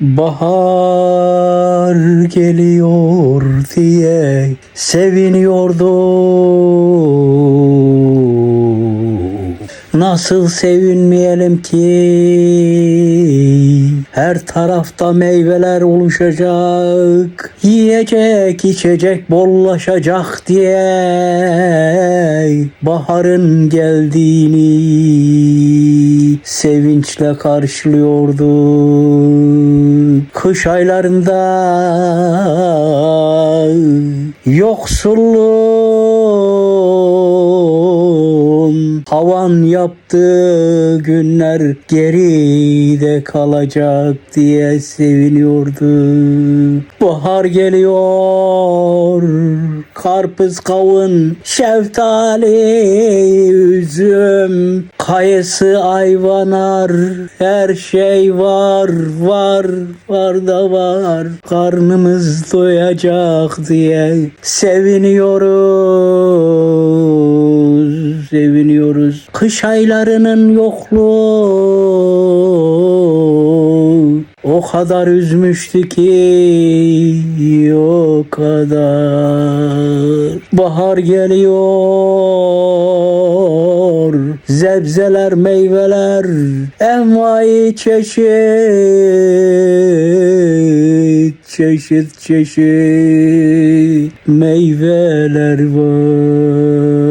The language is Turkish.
Bahar geliyor diye seviniyordum. Nasıl sevinmeyelim ki? Her tarafta meyveler oluşacak. Yiyecek, içecek bollaşacak diye baharın geldiğini sevinçle karşılıyordu. Kış aylarında yoksulluğun havan yaptığı günler geride kalacak diye seviniyordu. Bahar geliyor, karpuz, kavun, şeftali, üzüm, kayısı, ayvanar, her şey var, var, var da var. Karnımız doyacak diye seviniyoruz, seviniyoruz. Kış aylarının yokluğu o kadar üzmüştü ki o kadar. Bahar geliyor, zebzeler, meyveler, envai çeşit, çeşit çeşit meyveler var.